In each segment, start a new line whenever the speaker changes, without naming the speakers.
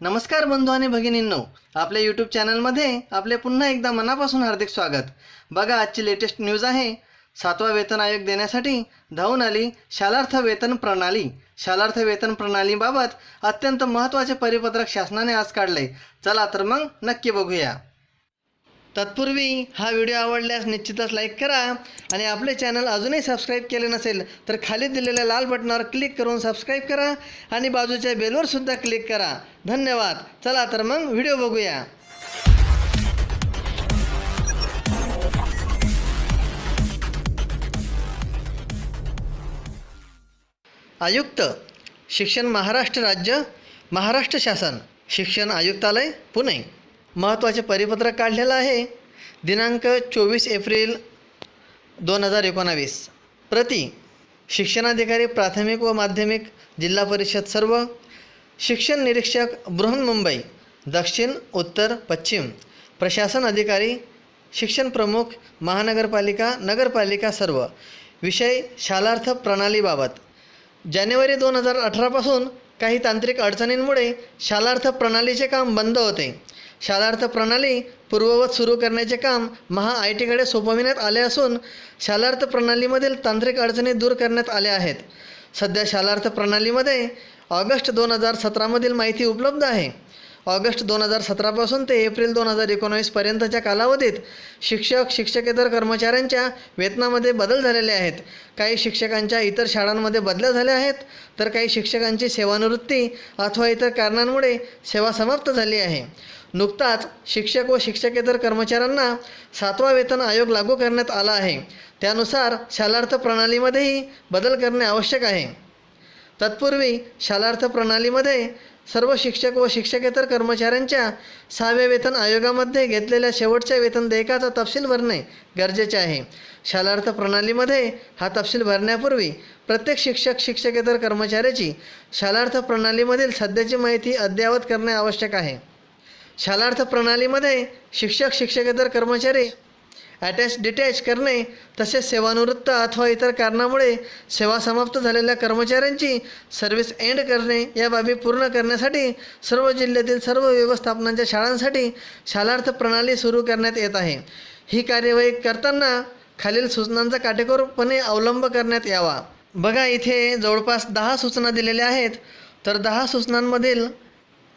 नमस्कार बंधू आणि भगिनींनो आपल्या यूट्यूब चॅनलमध्ये आपले पुन्हा एकदा मनापासून हार्दिक स्वागत. बघा आजची लेटेस्ट न्यूज आहे. सातवा वेतन आयोग देण्यासाठी धावून आली शालार्थ वेतन प्रणाली. शालार्थ वेतन प्रणालीबाबत अत्यंत महत्त्वाचे परिपत्रक शासनाने आज काढले चला तर मग नक्की बघूया. तत्पूर्वी हा व्हिडिओ आवडल्यास निश्चितच लाईक करा आणि आपले चॅनल अजूनही सबस्क्राईब केले नसेल तर खाली दिलेल्या लाल बटनावर क्लिक करून सबस्क्राईब करा आणि बाजूच्या बेलवर सुद्धा क्लिक करा. धन्यवाद. चला तर मग व्हिडिओ बघूया. आयुक्त शिक्षण महाराष्ट्र राज्य महाराष्ट्र शासन शिक्षण आयुक्तालय पुणे. महत्त्वाचे परिपत्रक काढलेलं आहे. दिनांक चोवीस एप्रिल दोन हजार एकोणावीस. प्रति शिक्षणाधिकारी प्राथमिक व माध्यमिक जिल्हा परिषद सर्व. शिक्षण निरीक्षक बृहन्मुंबई दक्षिण उत्तर पश्चिम. प्रशासन अधिकारी शिक्षण प्रमुख महानगरपालिका नगरपालिका सर्व. विषय शालार्थ प्रणालीबाबत जानेवारी दोन हजार अठरापासून काही तांत्रिक अडचणींमुळे शालार्थ प्रणालीचे काम बंद होते. शालार्थ प्रणाली पूर्ववत सुरू करण्याचे काम महा आय टीकडे सोपविण्यात आले असून शालार्थ प्रणालीमधील तांत्रिक अडचणी दूर करण्यात आल्या आहेत. सध्या शालार्थ प्रणालीमध्ये ऑगस्ट दोन हजार सतरामधील माहिती उपलब्ध आहे. ऑगस्ट दोन हजार सतरापासून ते एप्रिल दोन हजार एकोणावीसपर्यंतच्या कालावधीत शिक्षक शिक्षकेतर कर्मचाऱ्यांच्या वेतनामध्ये बदल झालेले आहेत. काही शिक्षकांच्या इतर शाळांमध्ये बदल्या झाल्या आहेत तर काही शिक्षकांची सेवानिवृत्ती अथवा इतर कारणांमुळे सेवा समाप्त झाली आहे. नुकताच शिक्षक व शिक्षकेतर कर्मचाऱ्यांना सातवा वेतन आयोग लागू करण्यात आला आहे. त्यानुसार शालार्थ प्रणालीमध्येही बदल करणे आवश्यक आहे. तत्पूर्वी शालार्थ प्रणालीमध्ये सर्व शिक्षक व शिक्षकेतर कर्मचाऱ्यांच्या सहाव्या वेतन आयोगामध्ये घेतलेल्या शेवटच्या वेतन देयकाचा तपशील भरणे गरजेचे आहे. शालार्थ प्रणालीमध्ये हा तपशील भरण्यापूर्वी प्रत्येक शिक्षक शिक्षकेतर कर्मचाऱ्याची शालार्थ प्रणालीमधील सध्याची माहिती अद्ययावत करणे आवश्यक आहे. शालार्थ प्रणालीमध्ये शिक्षक शिक्षकेतर कर्मचारी अटॅच डिटॅच करणे तसेच सेवानिवृत्त अथवा इतर कारणामुळे सेवा समाप्त झालेल्या कर्मचाऱ्यांची सर्व्हिस एंड करणे या बाबी पूर्ण करण्यासाठी सर्व जिल्ह्यातील सर्व व्यवस्थापनांच्या शाळांसाठी शालार्थ प्रणाली सुरू करण्यात येत आहे. ही कार्यवाही करताना खालील सूचनांचा काटेकोरपणे अवलंब करण्यात यावा. बघा इथे जवळपास दहा सूचना दिलेल्या आहेत. तर दहा सूचनांमधील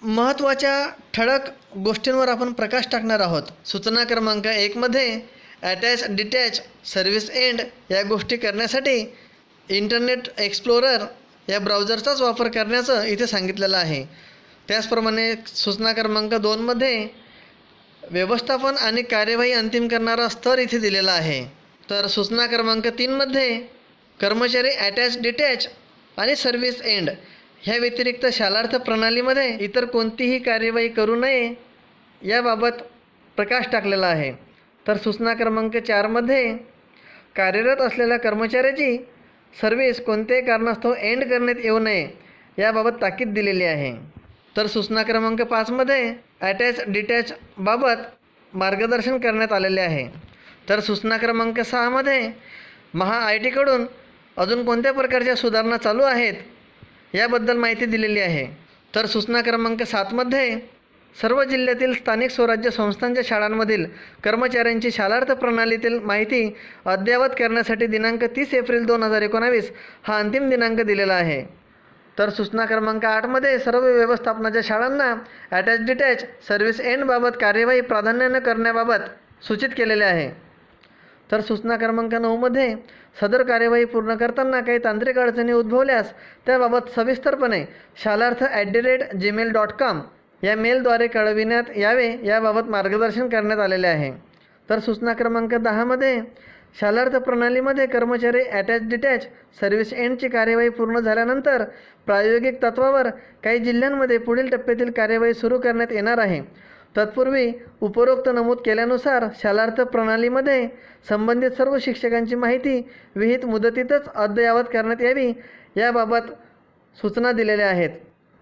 महत्त्वाच्या ठळक गोष्टींवर आपण प्रकाश टाकणार आहोत. सूचना क्रमांक एकमध्ये अटॅच डिटॅच सर्व्हिस एंड या गोष्टी करण्यासाठी इंटरनेट एक्सप्लोरर या ब्राउझरचाच वापर करण्याचं इथे सांगितलेलं आहे. त्याचप्रमाणे सूचना क्रमांक दोनमध्ये व्यवस्थापन आणि कार्यवाही अंतिम करणारा स्तर इथे दिलेला आहे. तर सूचना क्रमांक तीनमध्ये कर्मचारी अटॅच डिटॅच आणि सर्व्हिस एंड ह्या व्यतिरिक्त शालार्थ प्रणालीमध्ये इतर कोणतीही कार्यवाही करू नये याबाबत प्रकाश टाकलेला आहे. तर सूचना क्रमांक चारमध्ये कार्यरत असलेल्या कर्मचाऱ्याची सर्व्हिस कोणत्याही कारणास्तव एंड करण्यात येऊ नये याबाबत ताकीद दिलेली आहे. तर सूचना क्रमांक पाचमध्ये अटॅच डिटॅच बाबत मार्गदर्शन करण्यात आलेले आहे. तर सूचना क्रमांक सहामध्ये महा आय टीकडून अजून कोणत्या प्रकारच्या सुधारणा चालू आहेत याबद्दल माहिती दिलेली आहे. तर सूचना क्रमांक सातमध्ये सर्व जिल्ह्यातील स्थानिक स्वराज्य संस्थांच्या शाळांमधील कर्मचाऱ्यांची शालार्थ प्रणालीतील माहिती अद्ययावत करण्यासाठी दिनांक तीस एप्रिल दोन हजार एकोणावीस हा अंतिम दिनांक दिलेला आहे. तर सूचना क्रमांक आठमध्ये सर्व व्यवस्थापनाच्या शाळांना अटॅच डिटॅच सर्व्हिस एंडबाबत कार्यवाही प्राधान्यानं करण्याबाबत सूचित केलेले आहे. तर सूचना क्रमांक नऊमध्ये सदर कार्यवाही पूर्ण करताना काही तांत्रिक अडचणी उद्भवल्यास त्याबाबत सविस्तरपणे Shalarth at the rate Gmail dot com या मेलद्वारे कळविण्यात यावे याबाबत मार्गदर्शन करण्यात आलेले आहे. तर सूचना क्रमांक दहामध्ये शालार्थ प्रणालीमध्ये कर्मचारी अटॅच डिटॅच सर्व्हिस एंडची कार्यवाही पूर्ण झाल्यानंतर प्रायोगिक तत्वावर काही जिल्ह्यांमध्ये पुढील टप्प्यातील कार्यवाही सुरू करण्यात येणार आहे. तत्पूर्वी उपरोक्त नमूद केल्यानुसार शालार्थ प्रणालीमध्ये संबंधित सर्व शिक्षकांची माहिती विहित मुदतीतच अद्ययावत करण्यात यावी याबाबत सूचना दिलेल्या आहेत.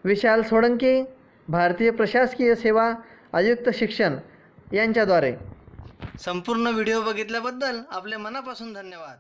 विशाल सोळंकी भारतीय प्रशासकीय सेवा आयुक्त शिक्षण यांच्याद्वारे. संपूर्ण व्हिडिओ बघितल्याबद्दल आपले मनापासून धन्यवाद.